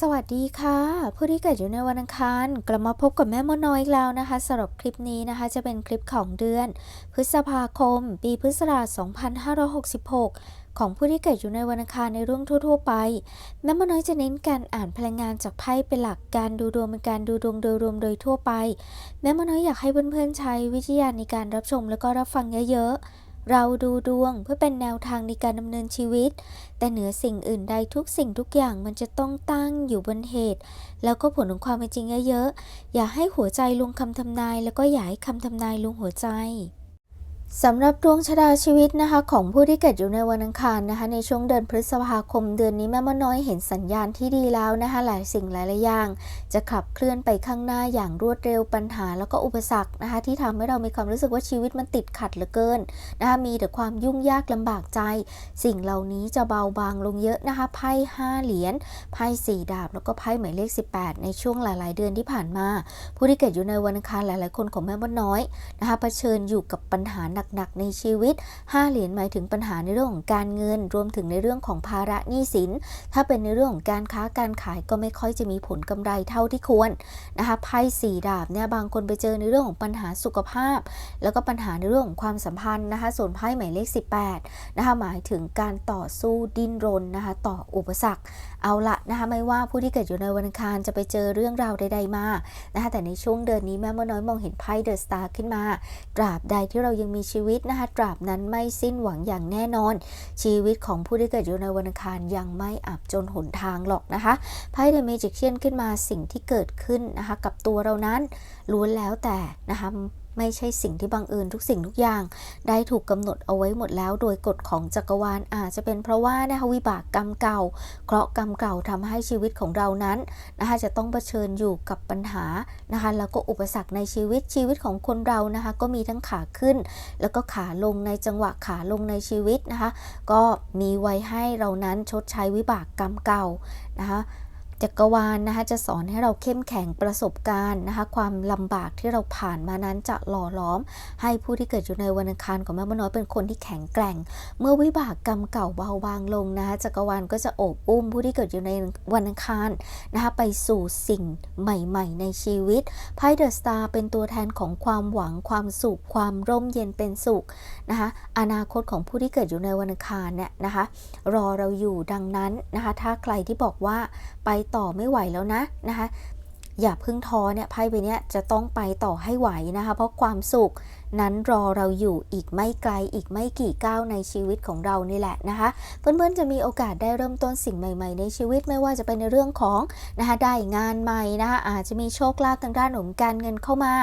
สวัสดีค่ะ ผู้ที่เกิดอยู่ในวันอังคารกลับมาพบกับแม่มดน้อยอีกแล้วนะคะสำหรับคลิปนี้นะคะ จะเป็นคลิปของเดือน พฤษภาคม ปีพุทธศักราช2566ของผู้ที่เกิดอยู่ในวันอังคารในเรื่องทั่ว ๆ ไป แม่มดน้อยจะเน้นการอ่านพลังงานจากไพ่เป็นหลัก การดูดวงเป็นการดูดวงโดยรวมโดยทั่วไป แม่มดน้อยอยากให้เพื่อนๆใช้วิทยาในการรับชมแล้วก็รับฟังเยอะๆ เราดูดวงเพื่อเป็นแนวทางในการดำเนินชีวิต แต่เหนือสิ่งอื่นใดทุกสิ่งทุกอย่างมันจะต้องตั้งอยู่บนเหตุ แล้วก็ผลของความเป็นจริงเยอะๆ อย่าให้หัวใจลงคำทำนาย แล้วก็อย่าให้คำทำนายลงหัวใจ สำหรับดวงชะตาชีวิตนะคะของผู้ที่เกิดอยู่ในวันอังคารนะคะ ในช่วงเดือนพฤษภาคมเดือนนี้แม่มน้อยเห็นสัญญาณที่ดีแล้วนะคะ หลายสิ่งหลายๆอย่าง จะขับเคลื่อนไปข้างหน้าอย่างรวดเร็วปัญหา แล้วก็อุปสรรคนะคะ ที่ทำให้เรามีความรู้สึกว่าชีวิตมันติดขัดเหลือเกินนะคะมีแต่ความยุ่งยากลำบากใจ สิ่งเหล่านี้จะเบาบางลงเยอะนะคะไพ่ห้าเหรียญไพ่สี่ดาบแล้วก็ไพ่หมายเลข 18 ในช่วงหลาย ๆ เดือนที่ผ่านมา ผู้ที่เกิดอยู่ในวันอังคารหลาย ๆ คนของแม่มน้อยนะคะเผชิญอยู่กับปัญหาหนักๆ ในชีวิต 5 เหรียญหมายถึงปัญหาในเรื่องของการเงิน รวมถึงในเรื่องของภาระหนี้สิน ถ้าเป็นในเรื่องของการค้าการขายก็ไม่ค่อยจะมีผลกำไรเท่าที่ควรนะคะไพ่สี่ดาบเนี่ยบางคนไปเจอในเรื่องของปัญหาสุขภาพ แล้วก็ปัญหาในเรื่องของความสัมพันธ์นะคะส่วนไพ่หมายเลข 18นะคะหมายถึงการต่อสู้ดิ้นรนนะคะต่ออุปสรรคเอาละนะคะไม่ว่าผู้ที่เกิดอยู่ในวันอังคารจะไปเจอเรื่องราวใดๆมานะคะแต่ในช่วงเดือนนี้แม่มดน้อยมองเห็นไพ่เดอะสตาร์ขึ้นมาตราบใดที่เรายังมีชีวิตนะคะตราบนั้นไม่สิ้นหวังอย่างแน่นอน ชีวิตของผู้ที่เกิดอยู่ในวันอังคารยังไม่อับจนหนทางหรอกนะคะไพ่เดอะเมจิกเชียนขึ้นมาสิ่งที่เกิดขึ้นนะคะกับตัวเรานั้นล้วนแล้วแต่นะคะ ไม่ใช่สิ่งที่บังเอิญทุกสิ่งทุกอย่าง ได้ถูกกำหนดเอาไว้หมดแล้ว โดยกฎของจักรวาลอาจจะเป็นเพราะว่านะคะวิบากกรรมเก่า เคราะห์กรรมเก่าทำให้ชีวิตของเรานั้นนะคะจะต้องเผชิญอยู่กับปัญหานะคะแล้วก็อุปสรรคในชีวิตชีวิตของคนเรานะคะก็มีทั้งขาขึ้น แล้วก็ขาลงในจังหวะขาลงในชีวิตนะคะก็มีไว้ให้เรานั้นชดใช้วิบากกรรมเก่านะคะ จักรวาลนะคะจะสอนให้เราเข้มแข็งประสบการณ์นะคะความลำบากที่เราผ่านมานั้นจะหล่อล้อม ให้ผู้ที่เกิดอยู่ในวันอังคารของแม่มน้อยเป็นคนที่แข็งแกร่ง เมื่อวิบากกรรมเก่าเบาบางลงนะคะจักรวาลก็จะโอบอุ้ม ผู้ที่เกิดอยู่ในวันอังคารนะคะไปสู่สิ่งใหม่ ๆ ในชีวิตไพ่เดอะสตาร์เป็นตัวแทนของความหวังความสุขความร่มเย็นเป็นสุขนะคะอนาคตของผู้ที่เกิดอยู่ในวันอังคารเนี่ยนะคะรอเราอยู่ดังนั้นนะคะถ้าใครที่บอกว่าไปต่อไม่ไหวแล้วนะนะคะอย่าเพึ่งท้อเนี่ยไพ่ใบนี้จะต้องไปต่อให้ไหวนะคะ เพราะความสุขนั้นรอเราอยู่อีกไม่ไกลอีกไม่กี่ก้าวในชีวิตของเรานี่แหละนะคะ เพื่อนๆจะมีโอกาสได้เริ่มต้นสิ่งใหม่ ๆ ในชีวิตไม่ว่าจะเป็นในเรื่องของนะคะได้งานใหม่นะคะอาจจะมีโชคลาภทางด้านของการเงินเข้ามา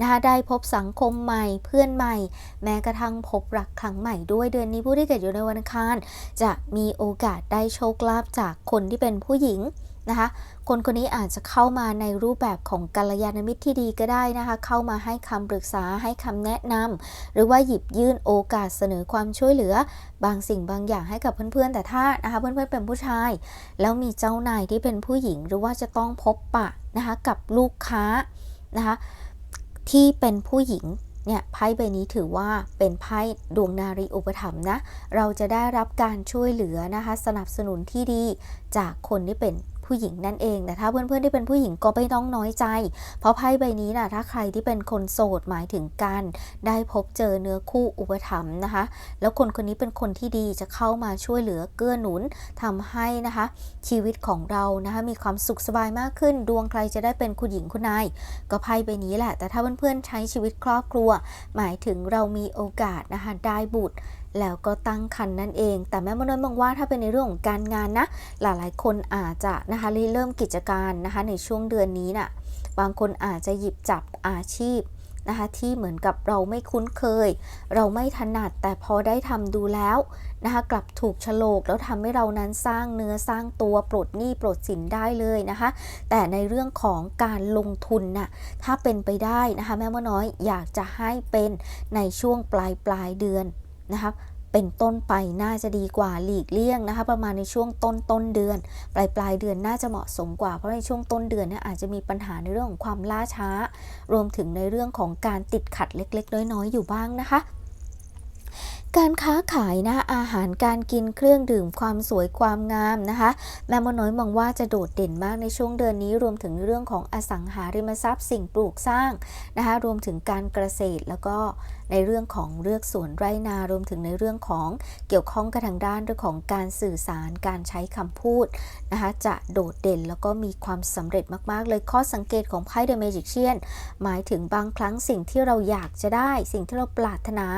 นะคะได้พบสังคมใหม่เพื่อนใหม่ แม้กระทั่งพบรักครั้งใหม่ด้วยเดือนนี้ผู้ที่เกิดอยู่ในวันอังคาร จะมีโอกาสได้โชคลาภจากคนที่เป็นผู้หญิง นะคะคนคนนี้อาจจะเข้ามาในรูปแบบของกัลยาณมิตรที่ดีก็ได้นะคะ เข้ามาให้คำปรึกษาให้คำแนะนำหรือว่าหยิบยื่นโอกาสเสนอความช่วยเหลือ บางสิ่งบางอย่างให้กับเพื่อนๆ แต่ถ้านะคะเพื่อนๆเป็นผู้ชาย แล้วมีเจ้านายที่เป็นผู้หญิง หรือว่าจะต้องพบปะนะคะกับลูกค้านะคะที่เป็นผู้หญิงเนี่ยไพ่ใบนี้ถือว่าเป็นไพ่ดวงนารีอุปถัมภ์นะ เราจะได้รับการช่วยเหลือนะคะ สนับสนุนที่ดีจากคนที่เป็น ผู้หญิงนั่นเอง แต่ถ้าเพื่อนๆที่เป็นผู้หญิงก็ไม่ต้องน้อยใจ เพราะไพ่ใบนี้นะถ้าใครที่เป็นคนโสดหมายถึงการ ได้พบเจอเนื้อคู่อุปถัมภ์นะคะ แล้วคนคนนี้เป็นคนที่ดีจะเข้ามาช่วยเหลือเกื้อหนุนทำให้นะคะ ชีวิตของเรานะคะมีความสุขสบายมากขึ้น ดวงใครจะได้เป็นคุณหญิงคุณนายก็ไพ่ใบนี้แหละ แต่ถ้าเพื่อนๆใช้ชีวิตครอบครัว หมายถึงเรามีโอกาสนะคะได้บุตร แล้วก็ตั้งครรภ์นั่นเอง แต่แม่มดน้อยมองว่าถ้าเป็นในเรื่องของการงานนะ หลายๆ คนอาจจะนะคะเริ่มกิจการนะคะในช่วงเดือนนี้น่ะบางคนอาจจะหยิบจับอาชีพนะคะที่เหมือนกับเราไม่คุ้นเคย เราไม่ถนัดแต่พอได้ทำดูแล้วนะคะกลับถูกฉลกแล้วทำให้เรานั้นสร้างเนื้อสร้างตัวปลดหนี้ปลดสินได้เลยนะคะ แต่ในเรื่องของการลงทุนน่ะถ้าเป็นไปได้นะคะแม่มน้อยอยากจะให้เป็นในช่วงปลายปลายเดือน นะคะเป็นต้นไปน่าจะดีกว่าหลีกเลี่ยงนะคะ ประมาณในช่วงต้นต้นเดือน ปลายปลายเดือนน่าจะเหมาะสมกว่าเพราะในช่วงต้นเดือนเนี่ยอาจจะมีปัญหาในเรื่องของความล่าช้า รวมถึงในเรื่องของการติดขัดเล็ก ๆ น้อยๆอยู่บ้างนะคะการค้าขายนะอาหารการกินเครื่องดื่มความสวยความงามนะคะแม่มน้อยมองว่าจะโดดเด่นมากในช่วงเดือนนี้ รวมถึงเรื่องของอสังหาริมทรัพย์สิ่งปลูกสร้างนะคะรวมถึงการเกษตรแล้วก็ในเรื่องของเลือกสวนไร่นารวมถึงในเรื่องของเกี่ยวข้องกับทางด้านเรื่องของการสื่อสารการใช้คำพูดนะคะจะโดดเด่นแล้วก็มีความสำเร็จมาก ๆ เลยข้อสังเกตของไพ่เดอะเมจิกเชียนหมายถึงบางครั้งสิ่งที่เราอยากจะได้ สิ่งที่เราปรารถนา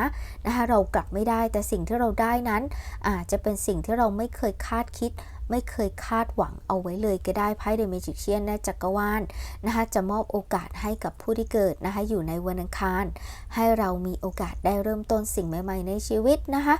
นะคะเรากลับไม่ได้ แต่สิ่งที่เราได้นั้นอาจจะเป็นสิ่งที่เราไม่เคยคาดคิด ไม่เคยคาดหวังเอาไว้เลยก็ได้ไพ่เดอะเมจิกเชียนนะจักรวาลนะคะจะมอบโอกาสให้กับผู้ที่เกิดนะคะอยู่ในวันอังคาร ให้เรามีโอกาสได้เริ่มต้นสิ่งใหม่ๆในชีวิตนะคะ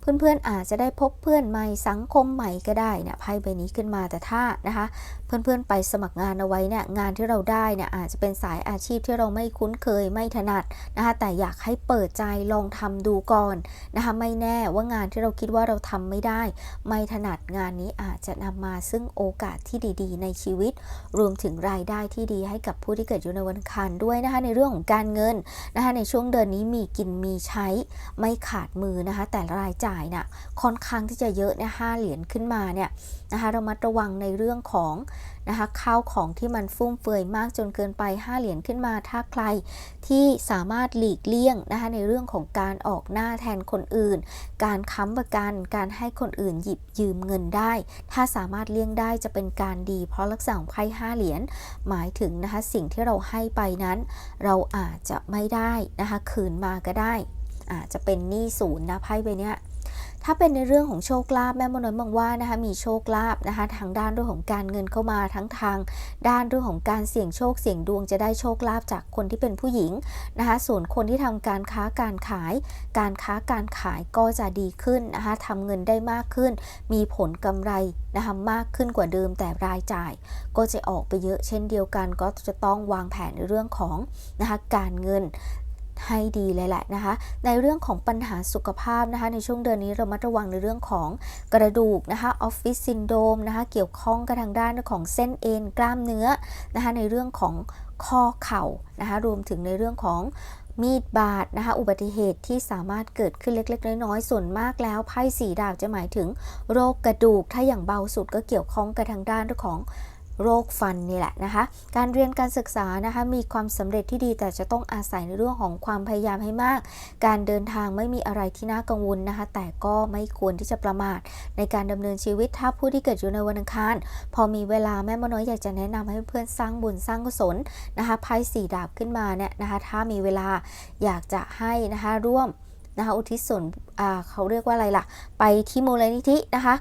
เพื่อนๆอาจจะได้พบเพื่อนใหม่สังคมใหม่ก็ได้นะไพ่ใบนี้ขึ้นมาแต่ถ้านะคะเพื่อนๆไปสมัครงานเอาไว้เนี่ยงานที่เราได้เนี่ยอาจจะเป็นสายอาชีพที่เราไม่คุ้นเคยไม่ถนัดนะคะแต่อยากให้เปิดใจลองทำดูก่อนนะคะไม่แน่ว่างานที่เราคิดว่าเราทำไม่ได้ ไม่ถนัดงานนี้อาจจะนำมาซึ่งโอกาสที่ดี ๆ ในชีวิต รวมถึงรายได้ที่ดีให้กับผู้ที่เกิดอยู่ในวันอังคารด้วยนะคะในเรื่องของการเงินนะคะในช่วงเดือนนี้มีกินมีใช้ไม่ขาดมือนะคะแต่รายจ่ายน่ะค่อนข้างที่จะเยอะเนี่ยห้าเหรียญขึ้นมาเนี่ยนะคะเรามาระวังในเรื่องของนะคะข้าวของที่มันฟุ่มเฟือยมากจนเกินไป 5 เหรียญขึ้นมา ถ้าใครที่สามารถหลีกเลี่ยงนะคะในเรื่องของการออกหน้าแทนคนอื่น การค้ำประกัน การให้คนอื่นหยิบยืมเงินได้ ถ้าสามารถเลี่ยงได้จะเป็นการดี เพราะลักษณะของไพ่5เหรียญหมายถึงนะคะสิ่งที่เราให้ไปนั้น เราอาจจะไม่ได้นะคะคืนมาก็ได้อาจจะเป็นหนี้ศูนย์นะไพ่ใบเนี้ย ถ้าเป็นในเรื่องของโชคลาภแม่มโนยมองว่านะคะมีโชคลาภนะคะทางด้านเรื่องของการเงินเข้ามาทั้งทาง ด้านเรื่องของการเสี่ยงโชคเสี่ยงดวงจะได้โชคลาภจากคนที่เป็นผู้หญิงนะคะส่วนคนที่ทำการค้าการขาย การค้าการขายก็จะดีขึ้นนะคะทำเงินได้มากขึ้น มีผลกำไรนะคะมากขึ้นกว่าเดิมแต่รายจ่าย ก็จะออกไปเยอะเช่นเดียวกันก็จะต้องวางแผนในเรื่องของนะคะการเงิน ให้ดีเลยแหละนะคะ ในเรื่องของปัญหาสุขภาพนะคะ ในช่วงเดือนนี้เรามาระวังในเรื่องของกระดูกนะคะออฟฟิศซินโดมนะคะ เกี่ยวข้องกับทางด้านของเส้นเอ็นกล้ามเนื้อนะคะ ในเรื่องของข้อเข่านะคะ รวมถึงในเรื่องของมีดบาดนะคะ อุบัติเหตุที่สามารถเกิดขึ้นเล็ก ๆ น้อยๆ ส่วนมากแล้วไพ่สีดาบจะหมายถึงโรคกระดูก ถ้าอย่างเบาสุดก็เกี่ยวข้องกับทางด้านเรื่องของ โรคฟันนี่แหละนะคะ การเรียนการศึกษานะคะมีความสำเร็จที่ดีแต่จะต้องอาศัยในเรื่องของความพยายามให้มาก การเดินทางไม่มีอะไรที่น่ากังวลนะคะ แต่ก็ไม่ควรที่จะประมาท ในการดำเนินชีวิตถ้าผู้ที่เกิดอยู่ในวันอังคาร พอมีเวลาแม่มน้อยอยากจะแนะนำให้เพื่อนสร้างบุญสร้างกุศลนะคะไพ่สีดาบขึ้นมาเนี่ยนะคะ ถ้ามีเวลาอยากจะให้นะคะร่วมนะคะอุทิศส่วนอ่าเขาเรียกว่าอะไรล่ะ ไปที่มูลนิธินะคะ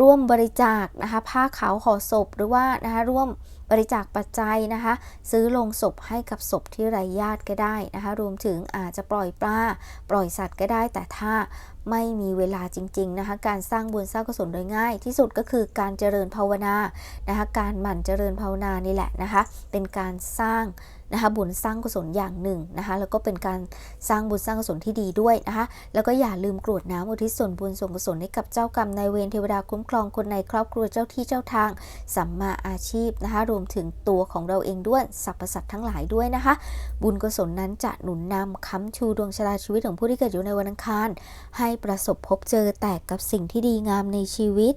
ร่วมบริจาคนะคะผ้าขาวห่อศพหรือว่านะคะร่วมบริจาคปัจจัยนะคะ ซื้อลงศพให้กับศพที่ไร้ญาติก็ได้นะคะ รวมถึงอาจจะปล่อยปลาปล่อยสัตว์ก็ได้ แต่ถ้า ไม่มีเวลาจริงๆนะคะการสร้างบุญสร้างกุศลโดยง่าย ที่สุดก็คือการเจริญภาวนานะคะการหมั่นเจริญภาวนานี่แหละนะคะเป็นการสร้างนะคะบุญสร้างกุศลอย่างหนึ่งนะคะแล้วก็เป็นการสร้างบุญสร้างกุศลที่ดีด้วยนะคะแล้วก็อย่าลืมกรวดน้ำอุทิศส่วนบุญส่วนกุศลให้กับเจ้ากรรมนายเวรเทวดาคุ้มครองคนในครอบครัวเจ้าที่เจ้าทางสัมมาอาชีพนะคะรวมถึงตัวของเราเองด้วยสรรพสัตว์ทั้งหลายด้วยนะคะบุญกุศลนั้นจะหนุนนำค้ำชูดวงชะตาชีวิตของผู้ที่เกิดอยู่ในวันอังคารให้ประสบพบเจอแต่กับสิ่งที่ดีงามในชีวิต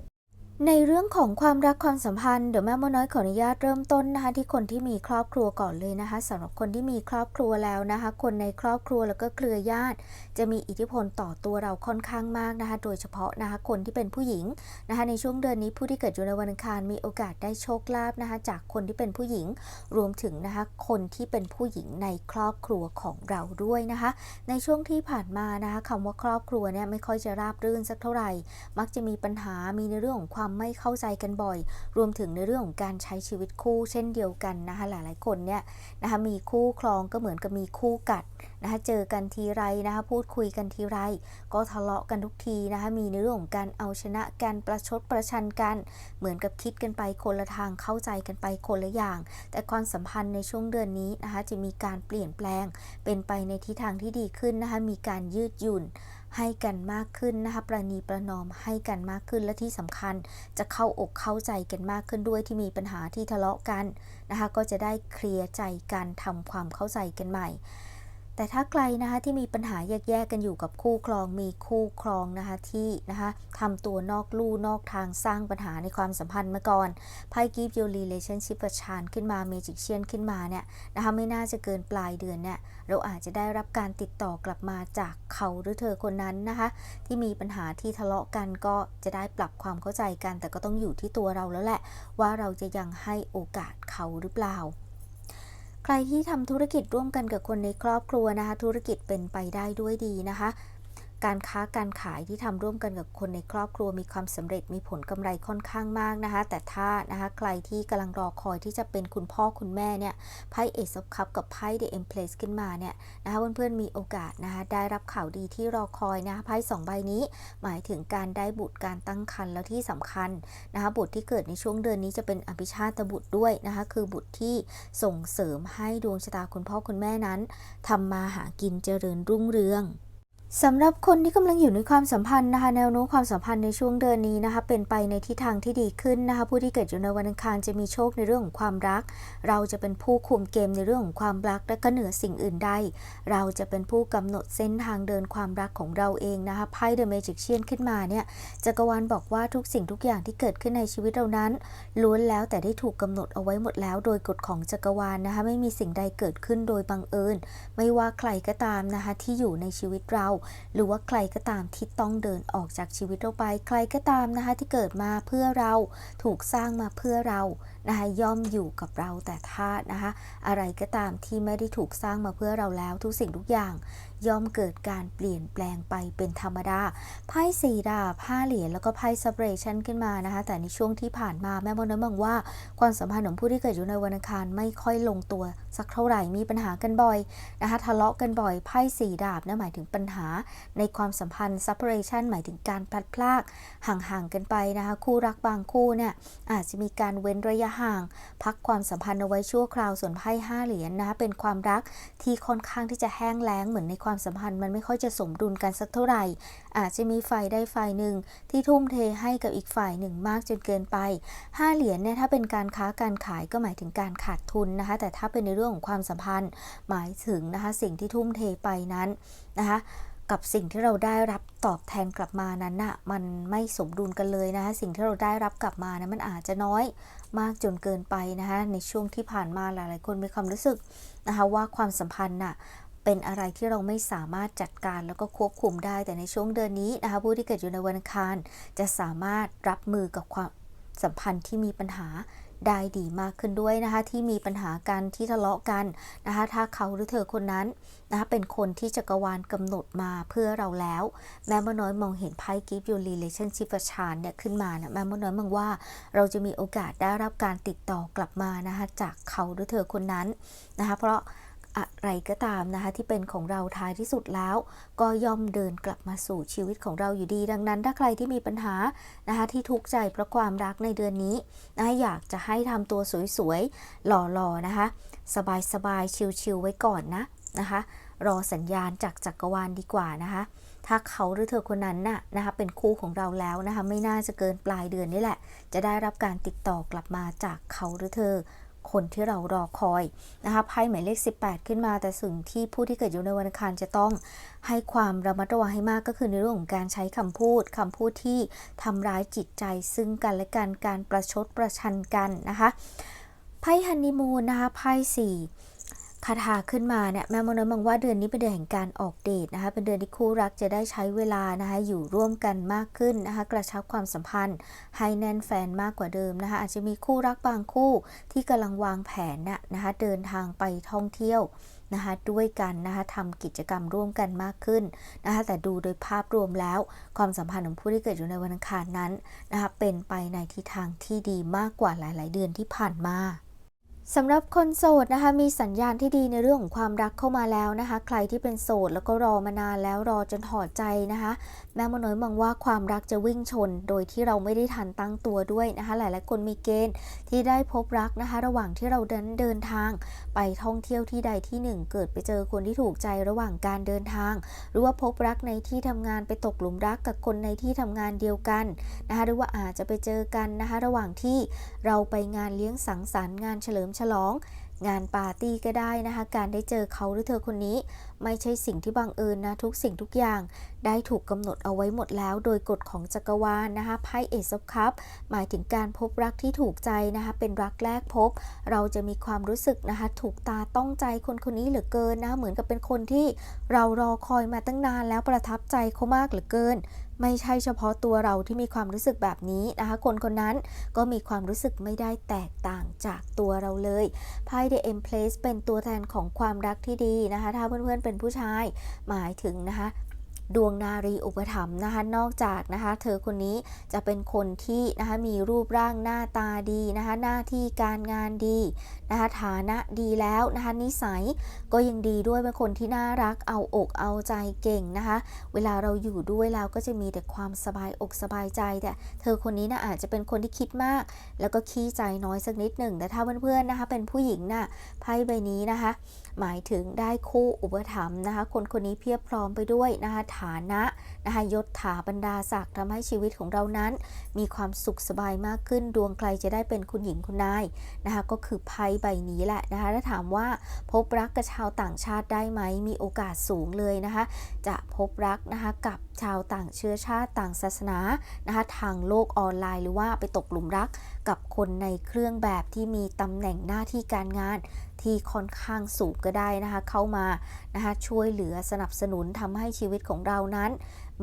ในเรื่องของความรักความสัมพันธ์เดี๋ยวแม่มดน้อยขออนุญาตเริ่มต้นนะคะที่คนที่มีครอบครัวก่อนเลยนะคะสำหรับคนที่มีครอบครัวแล้วนะคะ คนในครอบครัวแล้วก็เครือญาติ จะมีอิทธิพลต่อตัวเราค่อนข้างมากนะคะ โดยเฉพาะนะคะคนที่เป็นผู้หญิงนะคะในช่วงเดือนนี้ผู้ที่เกิดอยู่ในวันอังคารมีโอกาสได้โชคลาภนะคะ จากคนที่เป็นผู้หญิงรวมถึงนะคะคนที่เป็นผู้หญิงในครอบครัวของเราด้วยนะคะ ในช่วงที่ผ่านมานะคะคำว่าครอบครัวเนี่ยไม่ค่อยจะราบรื่นสักเท่าไหร่ มักจะมีปัญหามีในเรื่องของความไม่เข้าใจกันบ่อย รวมถึงในเรื่องของการใช้ชีวิตคู่เช่นเดียวกันนะคะหลายๆคนเนี่ยนะคะมีคู่ครองก็เหมือนกับมีคู่กัดนะคะเจอกันทีไรนะคะพูดคุยกันทีไร ก็ทะเลาะกันทุกทีนะคะมีในเรื่องของการเอาชนะกันประชดประชันกัน เหมือนกับคิดกันไปคนละทางเข้าใจกันไปคนละอย่าง แต่ความสัมพันธ์ในช่วงเดือนนี้นะคะจะมีการเปลี่ยนแปลง เป็นไปในทิศทางที่ดีขึ้นนะคะมีการยืดหยุ่น ให้กันมากขึ้นนะคะประนีประนอมให้กันมากขึ้นและที่สำคัญจะเข้าอกเข้าใจกันมากขึ้นด้วยที่มีปัญหาที่ทะเลาะกันนะคะก็จะได้เคลียร์ใจกันทำความเข้าใจกันใหม่ แต่ถ้าใครนะคะที่มีปัญหาแยกๆกันอยู่กับคู่ครองมีคู่ครองนะคะที่นะคะทำตัวนอกลู่นอกทางสร้างปัญหาในความสัมพันธ์มาก่อนไพ่ Give Your Relationship ประชานขึ้นมา Magician ขึ้นมาเนี่ยนะคะไม่น่าจะเกินปลายเดือนเนี่ยเราอาจจะได้รับการติดต่อกลับมาจากเขาหรือเธอคนนั้นนะคะ ที่มีปัญหาที่ทะเลาะกันก็จะได้ปรับความเข้าใจกัน แต่ก็ต้องอยู่ที่ตัวเราแล้วแหละว่าเราจะยังให้โอกาสเขาหรือเปล่า ใครที่ทำธุรกิจร่วมกันกับคนในครอบครัวนะคะ ธุรกิจเป็นไปได้ด้วยดีนะคะ การค้าการขายที่ทำร่วมกันกับคนในครอบครัวมีความสำเร็จมีผลกำไรค่อนข้างมากนะคะ แต่ถ้านะคะใครที่กำลังรอคอยที่จะเป็นคุณพ่อคุณแม่เนี่ยไพ่เอซอฟคัพกับไพ่ The Empress ขึ้นมาเนี่ยนะคะเพื่อนๆมีโอกาสนะคะได้รับข่าวดีที่รอคอยนะคะไพ่สองใบนี้ หมายถึงการได้บุตรการตั้งครรภ์แล้วที่สำคัญนะคะบุตรที่เกิดในช่วงเดือนนี้จะเป็นอภิชาตบุตรด้วยนะคะคือบุตรที่ส่งเสริมให้ดวงชะตาคุณพ่อคุณแม่นั้นทำมาหากินเจริญรุ่งเรือง สำหรับคนที่กำลังอยู่ในความสัมพันธ์นะคะแนวโน้มความสัมพันธ์ในช่วงเดือนนี้นะคะเป็นไปในทิศทางที่ดีขึ้นนะคะผู้ที่เกิดอยู่ในวันอังคารจะมีโชคในเรื่องของความรัก เราจะเป็นผู้คุมเกมในเรื่องของความรักและก็เหนือสิ่งอื่นใดเราจะเป็นผู้กำหนดเส้นทางเดินความรักของเราเองนะคะไพ่เดอะเมจิกเชียนขึ้นมาเนี่ยจักรวาลบอกว่าทุกสิ่งทุกอย่างที่เกิดขึ้นในชีวิตเรานั้น ล้วนแล้วแต่ได้ถูกกำหนดเอาไว้หมดแล้ว โดยกฎของจักรวาลนะคะไม่มีสิ่งใดเกิดขึ้นโดยบังเอิญ ไม่ว่าใครก็ตามนะคะที่อยู่ในชีวิตเราหรือว่าใครก็ตามที่ต้องเดินออกจากชีวิตเราไป ใครก็ตามนะคะที่เกิดมาเพื่อเราถูกสร้างมาเพื่อเรา นะคะย่อมอยู่กับเราแต่ถ้านะคะอะไรก็ตามที่ไม่ได้ถูกสร้างมาเพื่อเราแล้วทุกสิ่งทุกอย่าง ย่อมเกิดการเปลี่ยนแปลงไปเป็นธรรมดาไพ่สีดาบห้าเหรียญแล้วก็ไพ่ซับเรชันขึ้นมานะคะแต่ในช่วงที่ผ่านมาแม่มดน้ำมองว่า ความสัมพันธ์ของผู้ที่เกิดอยู่ในวันอังคารไม่ค่อยลงตัวสักเท่าไหร่มีปัญหากันบ่อยนะคะทะเลาะกันบ่อยไพ่สีดาบนะหมายถึงปัญหา ในความสัมพันธ์ separation หมายถึงการพลัดพรากห่างๆกันไปนะคะคู่รักบางคู่เนี่ยอาจจะมีการเว้นระยะห่าง พักความสัมพันธ์เอาไว้ชั่วคราวส่วนไพ่ห้าเหรียญนะคะเป็นความรักที่ค่อนข้างที่จะแห้งแล้งเหมือนในความสัมพันธ์มันไม่ค่อยจะสมดุลกันสักเท่าไหร่ อาจจะมีฝ่ายใดฝ่ายหนึ่ง ที่ทุ่มเทให้กับอีกฝ่ายหนึ่งมากจนเกินไปห้าเหรียญเนี่ยถ้าเป็นการค้าการขายก็หมายถึงการขาดทุนนะคะแต่ถ้าเป็นในเรื่องของความสัมพันธ์หมายถึงนะคะสิ่งที่ทุ่มเทไปนั้นนะคะ กับสิ่งที่เราได้รับตอบแทนกลับมานั้นน่ะมันไม่สมดุลกันเลยนะคะสิ่งที่เราได้รับกลับมานะมันอาจจะน้อยมากจนเกินไปนะคะในช่วงที่ผ่านมาหลายๆ คนมีความรู้สึกนะคะว่าความสัมพันธ์น่ะเป็นอะไรที่เราไม่สามารถจัดการแล้วก็ควบคุมได้แต่ในช่วงเดือนนี้นะคะผู้ที่เกิดอยู่ในวันอังคาร จะสามารถรับมือกับความสัมพันธ์ที่มีปัญหา ได้ดีมากขึ้นด้วยนะคะ ที่มีปัญหากันที่ทะเลาะกันนะคะ ถ้าเขาหรือเธอคนนั้นนะคะเป็นคนที่จักรวาลกำหนดมาเพื่อเราแล้ว แม่มน้อยมองเห็นไพ่กิฟต์ยูรีเลชั่นชิฟชานเนี่ยขึ้นมานะแม่มน้อยมองว่าเราจะมีโอกาสได้รับการติดต่อกลับมานะคะจากเขาหรือเธอคนนั้นนะคะ เพราะ อะไรก็ตามนะคะที่เป็นของเราท้ายที่สุดแล้ว ก็ย่อมเดินกลับมาสู่ชีวิตของเราอยู่ดี ดังนั้นถ้าใครที่มีปัญหานะคะที่ทุกข์ใจเพราะความรักในเดือนนี้นะะอยากจะให้ทำตัวสวยๆ หล่อๆนะคะ สบายๆ ชิลๆไว้ก่อนนะนะคะ รอสัญญาณจากจักรวาลดีกว่านะคะถ้าเขาหรือเธอคนนั้นน่ะนะคะเป็นคู่ของเราแล้วนะคะไม่น่าจะเกินปลายเดือนนี่แหละ จะได้รับการติดต่อกลับมาจากเขาหรือเธอ คนที่เรารอคอยนะคะไพ่หมายเลข 18 ขึ้นมาแต่สิ่งที่ผู้ที่เกิดอยู่ในวันอังคารจะต้องให้ความระมัดระวังให้มากก็คือในเรื่องของการใช้คำพูดคำพูดที่ทำร้ายจิตใจ ซึ่งกันและกันการประชดประชันกันนะคะไพ่ฮันนีมูนนะคะไพ่สี่ คาถาขึ้นมาเนี่ยแม่มโนมองว่าเดือนนี้เป็นเดือนแห่งการออกเดทนะคะเป็นเดือนที่คู่รักจะได้ใช้เวลานะคะอยู่ร่วมกันมากขึ้นนะคะกระชับความสัมพันธ์ให้แน่นแฟนมากกว่าเดิมนะคะอาจจะมีคู่รักบางคู่ที่กำลังวางแผนน่ะนะคะเดินทางไปท่องเที่ยวนะคะด้วยกันนะคะทำกิจกรรมร่วมกันมากขึ้นนะคะแต่ดูโดยภาพรวมแล้ว ความสัมพันธ์ของผู้ที่เกิดอยู่ในวันอังคารนั้นนะคะเป็นไปในทิศทางที่ดีมากกว่าหลาย ๆ เดือนที่ผ่านมา สำหรับคนโสดนะคะมีสัญญาณที่ดีในเรื่องของความรักเข้ามาแล้วนะคะ ใครที่เป็นโสดแล้วก็รอมานานแล้วรอจนถอดใจนะคะ แม่มโนยมองว่าความรักจะวิ่งชน โดยที่เราไม่ได้ทันตั้งตัวด้วยนะคะ หลายๆคนมีเกณฑ์ที่ได้พบรักนะคะ ระหว่างที่เราเดินเดินทาง ไปท่องเที่ยวที่ใดที่หนึ่ง เกิดไปเจอคนที่ถูกใจระหว่างการเดินทาง หรือว่าพบรักในที่ทำงานไปตกหลุมรักกับคนในที่ทำงานเดียวกันนะคะหรือว่าอาจจะไปเจอกันนะคะ ระหว่างที่เราไปงานเลี้ยงสังสรรค์งานเฉลิมฉลอง งานปาร์ตี้ก็ได้นะคะ การได้เจอเขาหรือเธอคนนี้ ไม่ใช่สิ่งที่บังเอิญนะทุกสิ่งทุกอย่าง ได้ถูกกำหนดเอาไว้หมดแล้ว โดยกฎของจักรวาลนะคะไพ่เอซอบคัพหมายถึงการพบรักที่ถูกใจนะคะเป็นรักแรกพบ เราจะมีความรู้สึกนะคะถูกตาต้องใจคนคนนี้เหลือเกินนะเหมือนกับเป็นคนที่เรารอคอยมาตั้งนานแล้วประทับใจเขามากเหลือเกิน ไม่ใช่เฉพาะตัวเราที่มีความรู้สึกแบบนี้นะคะ คนคนนั้นก็มีความรู้สึกไม่ได้แตกต่างจากตัวเราเลยไพ่ The Empress เป็นตัวแทนของความรักที่ดีนะคะ ถ้าเพื่อนๆเป็นผู้ชายหมายถึงนะคะ ดวงนารีอุปถัมภ์นะคะนอกจากนะคะเธอคนนี้จะเป็นคนที่นะคะมีรูปร่างหน้าตาดีนะคะหน้าที่การงานดีนะคะฐานะดีแล้วนะคะนิสัยก็ยังดีด้วยเป็นคนที่น่ารักเอาอกเอาใจเก่งนะคะเวลาเราอยู่ด้วยเราก็จะมีแต่ความสบายอกสบายใจแต่เธอคนนี้นะอาจจะเป็นคนที่คิดมาก แล้วก็ขี้ใจน้อยสักนิดหนึ่งแต่ถ้าเพื่อนๆนะคะเป็นผู้หญิงน่ะไพ่ใบนี้นะคะ หมายถึงได้คู่อุปถัมภ์นะคะ คนคนนี้เพียบพร้อมไปด้วยนะคะฐานะนะคะยศถาบรรดาศักดิ์ทำให้ชีวิตของเรานั้น มีความสุขสบายมากขึ้นดวงใครจะได้เป็นคุณหญิงคุณนายนะคะก็คือไพ่ใบนี้แหละนะคะถ้าถามว่าพบรักกับชาวต่างชาติได้ไหมมีโอกาสสูงเลยนะคะ จะพบรักนะคะกับชาวต่างเชื้อชาติต่างศาสนานะคะทางโลกออนไลน์หรือว่าไปตกหลุมรักกับคนในเครื่องแบบที่มีตำแหน่งหน้าที่การงาน ที่ค่อนข้างสูงก็ได้นะคะเข้ามานะคะช่วยเหลือสนับสนุนทำให้ชีวิตของเรานั้น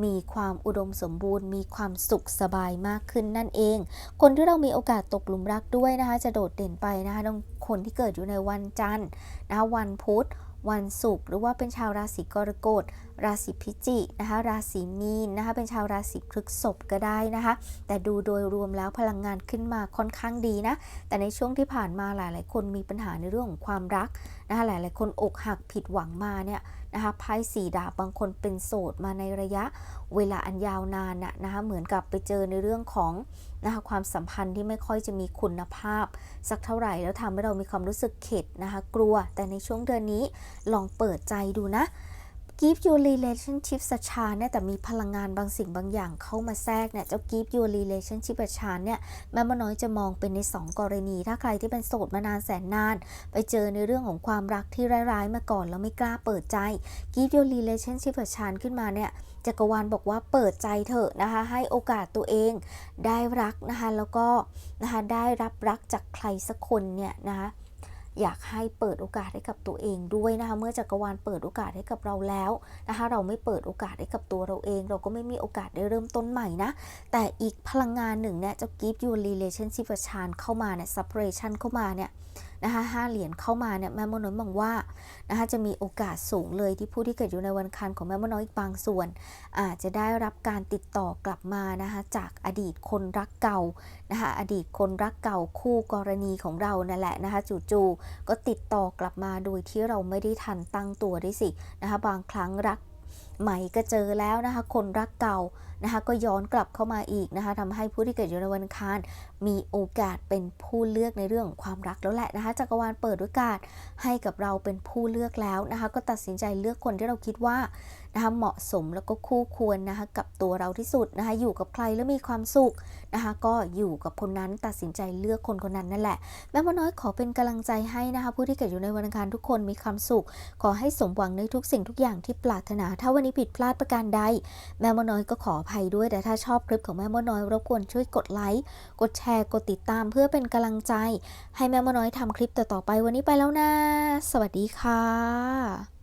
มีความอุดมสมบูรณ์ มีความสุขสบายมากขึ้นนั่นเอง คนที่เรามีโอกาสตกหลุมรักด้วยนะคะจะโดดเด่นไปนะคะต้องคนที่เกิดอยู่ในวันจันทร์นะคะวันพุธ วันศุกร์หรือว่าเป็นชาวราศีกรกฎ ราศีพิจิกนะคะราศีมีนนะคะเป็นชาวราศีพฤษภก็ได้นะคะ แต่ดูโดยรวมแล้วพลังงานขึ้นมาค่อนข้างดีนะ แต่ในช่วงที่ผ่านมาหลาย ๆ คนมีปัญหาในเรื่องของความรักนะคะหลาย ๆ คนอกหักผิดหวังมาเนี่ย นะคะไพ่สีดาบบางคนเป็นโสดมาในระยะเวลาอันยาวนานนะนะคะเหมือนกับไปเจอในเรื่องของนะคะความสัมพันธ์ที่ไม่ค่อยจะมีคุณภาพ สักเท่าไหร่แล้วทำให้เรามีความรู้สึกเข็ดนะคะกลัว แต่ในช่วงเดือนนี้ลองเปิดใจดูนะ Give your relationship สชาเนี่ยแต่มีพลังงานบางสิ่งบางอย่างเข้ามาแทรกเนี่ยเจ้า Give your relationship ชาเนี่ยแม่มน้อยจะมองเป็นใน 2 กรณี ถ้าใครที่เป็นโสดมานานแสนนาน ไปเจอในเรื่องของความรักที่ร้ายๆมาก่อนแล้วไม่กล้าเปิดใจ Give your relationship ชาขึ้นมาเนี่ยจักรวาลบอกว่าเปิดใจเถอะนะคะให้โอกาสตัวเองได้รักนะคะแล้วก็นะคะได้รับรักจากใครสักคนเนี่ยนะคะ อยากให้เปิดโอกาสให้กับตัวเองด้วยนะคะ เมื่อจักรวาลเปิดโอกาสให้กับเราแล้วนะคะ เราไม่เปิดโอกาสให้กับตัวเราเอง เราก็ไม่มีโอกาสได้เริ่มต้นใหม่นะ แต่อีกพลังงานหนึ่งเนี่ยจะ give you relationship ชานเข้ามาเนี่ย separation เข้ามาเนี่ย นะคะห้าเหรียญเข้ามาเนี่ยแม่มดน้อยมองว่านะคะจะมีโอกาสสูงเลยที่ผู้ที่เกิดอยู่ในวันคันของแม่มดน้อยอีกบางส่วน อาจจะได้รับการติดต่อกลับมานะคะจากอดีตคนรักเก่านะคะอดีตคนรักเก่าคู่กรณีของเรานั่นแหละนะคะจู่ๆก็ติดต่อกลับมาโดยที่เราไม่ได้ทันตั้งตัวด้วยสินะคะบางครั้งรักใหม่ก็เจอแล้วนะคะคนรักเก่า นะคะก็ย้อนกลับเข้ามาอีกนะคะทำให้ผู้ที่เกิดอยู่ในวันคารมีโอกาสเป็นผู้เลือกในเรื่องของความรักแล้วแหละนะคะจักรวาลเปิดโอกาสให้กับเราเป็นผู้เลือกแล้วนะคะก็ตัดสินใจเลือกคนที่เราคิดว่านะคะเหมาะสมแล้วก็คู่ควรนะคะกับตัวเราที่สุดนะคะอยู่กับใครแล้วมีความสุขนะคะก็อยู่กับคนนั้นตัดสินใจเลือกคนคนนั้นนั่นแหละ แม่มดน้อยขอเป็นกำลังใจให้นะคะผู้ที่เกิดอยู่ในวันอังคารทุกคนมีความสุข ขอให้สมหวังในทุกสิ่งทุกอย่างที่ปรารถนา ถ้าวันนี้ผิดพลาดประการใด แม่มดน้อยก็ขออภัยด้วยแต่ถ้าชอบคลิปของแม่มดน้อยรบกวนช่วยกดไลค์กดแชร์กดติดตามเพื่อเป็นกำลังใจ ให้แม่มดน้อยทำคลิปต่อๆไปวันนี้ไปแล้วนะ สวัสดีค่ะ